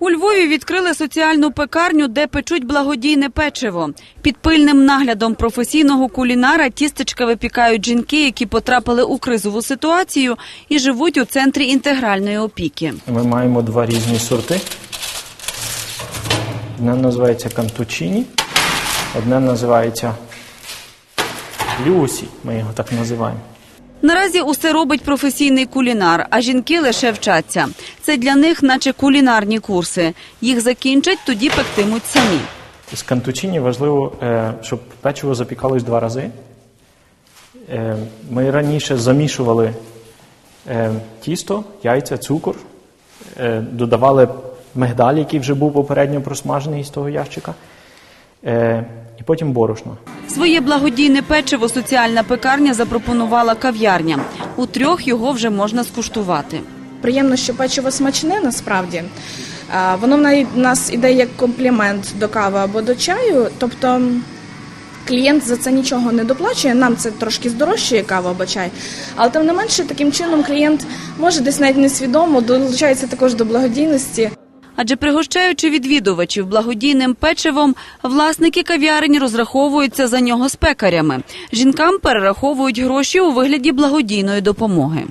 У Львові відкрили соціальну пекарню, де печуть благодійне печиво. Під пильним наглядом професійного кулінара тістечка випікають жінки, які потрапили у кризову ситуацію і живуть у центрі інтегральної опіки. Ми маємо два різні сорти. Одне називається кантучині, одне називається люсі, ми його так називаємо. Наразі усе робить професійний кулінар, а жінки лише вчаться. Це для них, наче кулінарні курси. Їх закінчать, тоді пектимуть самі. З кантучині важливо, е, щоб печиво запікалось два рази. Е, Ми раніше замішували е, тісто, яйця, цукор, додавали мигдаль, який вже був попередньо просмажений з того ящика, і потім борошно. Своє благодійне печиво соціальна пекарня запропонувала кав'ярня. У трьох його вже можна скуштувати. Приємно, що печиво смачне насправді. Воно в нас іде як комплімент до кави або до чаю. Тобто клієнт за це нічого не доплачує. Нам це трошки здорожчує кава або чай. Але тим не менше, таким чином клієнт може десь навіть несвідомо долучається також до благодійності. Адже пригощаючи відвідувачів благодійним печивом, власники кав'ярень розраховуються за нього з пекарями. Жінкам перераховують гроші у вигляді благодійної допомоги.